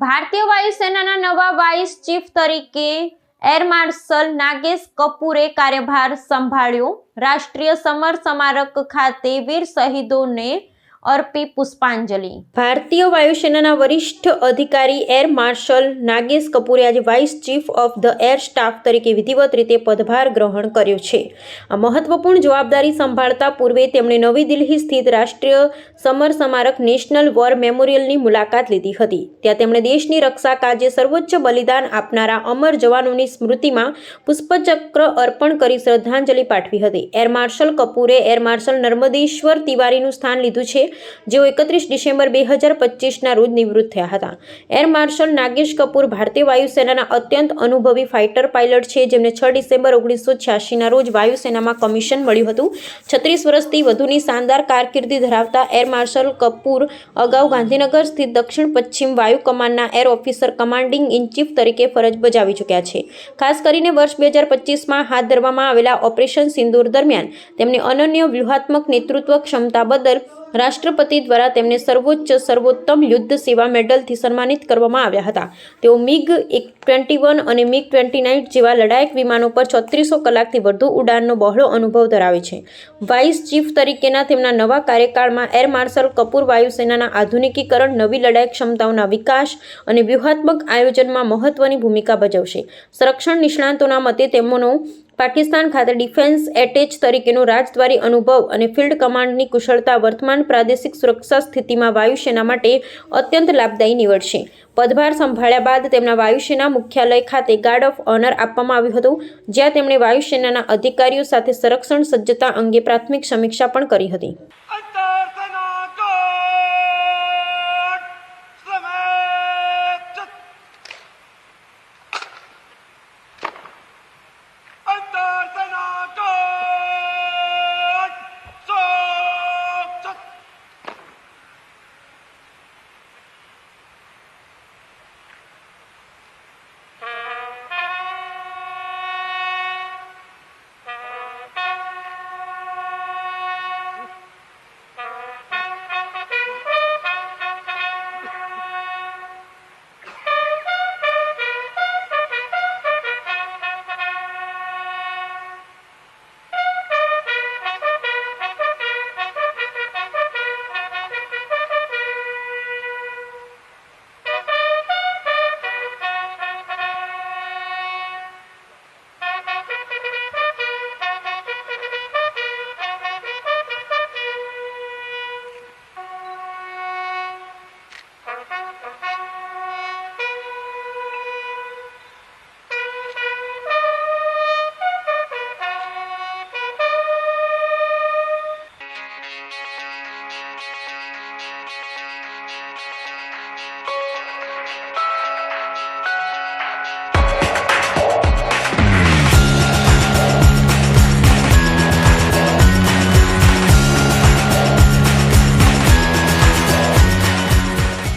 ભારતીય વાયુસેનાના નવા વાઇસ ચીફ તરીકે એર માર્શલ નાગેશ કપૂરે કાર્યભાર સંભાળ્યો. રાષ્ટ્રીય સમર સ્મારક ખાતે વીર શહીદોને અર્પી પુષ્પાંજલિ. ભારતીય વાયુસેનાના વરિષ્ઠ અધિકારી એર માર્શલ નાગેશ કપૂરે આજે vice chief of the air staff તરીકે વિધિવત રીતે પદભાર ગ્રહણ કર્યો છે. આ મહત્વપૂર્ણ જવાબદારી સંભાળતા પૂર્વે તેમણે નવી દિલ્હી સ્થિત રાષ્ટ્રીય સમર સ્મારક નેશનલ વોર મેમોરિયલની મુલાકાત લીધી હતી. ત્યાં તેમણે દેશની રક્ષા કાજે સર્વોચ્ચ બલિદાન આપનારા અમર જવાનોની સ્મૃતિમાં પુષ્પચક્ર અર્પણ કરી શ્રદ્ધાંજલિ પાઠવી હતી. એર માર્શલ કપૂરે એર માર્શલ નર્મદેશ્વર તિવારીનું સ્થાન લીધું છે. જેઓ એકત્રીસ ડિસેમ્બર બે હજાર પચીસના રોજ નિવૃત્ત થયા હતા. એર માર્શલ નાગેશ કપૂર ભારતીય વાયુસેનાના અત્યંત અનુભવી ફાઇટર પાયલટ છે. જેમને છ ડિસેમ્બર ઓગણીસો છ્યાસીના રોજ વાયુસેનામાં કમિશન મળ્યું હતું. છત્રીસ વર્ષથી વધુની શાનદાર કારકિર્દી ધરાવતા એર માર્શલ કપૂર અગાઉ ગાંધીનગર સ્થિત દક્ષિણ પશ્ચિમ વાયુ કમાન્ડના air officer commanding in chief તરીકે ફરજ બજાવી ચૂક્યા છે. ખાસ કરીને વર્ષ બે હજાર પચીસમાં હાથ ધરવામાં આવેલા ઓપરેશન સિંદૂર દરમિયાન તેમની અનન્ય વ્યૂહાત્મક નેતૃત્વ ક્ષમતા બદલ રાષ્ટ્રપતિ દ્વારા તેમને સર્વોચ્ચ સર્વોત્તમ યુદ્ધ સેવા મેડલથી સન્માનિત કરવામાં આવ્યા હતા. તેઓ મિગ એક ટ્વેન્ટી વન અને મિગ ટ્વેન્ટી નાઇન જેવા લડાયક વિમાનો પર છત્રીસો કલાકથી વધુ ઉડાનનો બહોળો અનુભવ ધરાવે છે. વાઇસ ચીફ તરીકેના તેમના નવા કાર્યકાળમાં એર માર્શલ કપૂર વાયુસેનાના આધુનિકીકરણ, નવી લડાયક ક્ષમતાઓના વિકાસ અને વ્યૂહાત્મક આયોજનમાં મહત્વની ભૂમિકા ભજવશે. સંરક્ષણ નિષ્ણાંતોના મતે તેમનો પાકિસ્તાન ખાતે ડિફેન્સ એટેચ તરીકેનો રાજદ્વારી અનુભવ અને ફિલ્ડ કમાન્ડની કુશળતા વર્તમાન પ્રાદેશિક સુરક્ષા સ્થિતિમાં વાયુસેના માટે અત્યંત લાભદાયી નીવડશે. પદભાર સંભાળ્યા બાદ તેમના વાયુસેના મુખ્યાલય ખાતે ગાર્ડ ઓફ ઓનર આપવામાં આવ્યું હતું, જ્યાં તેમણે વાયુસેનાના અધિકારીઓ સાથે સંરક્ષણ સજ્જતા અંગે પ્રાથમિક સમીક્ષા પણ કરી હતી.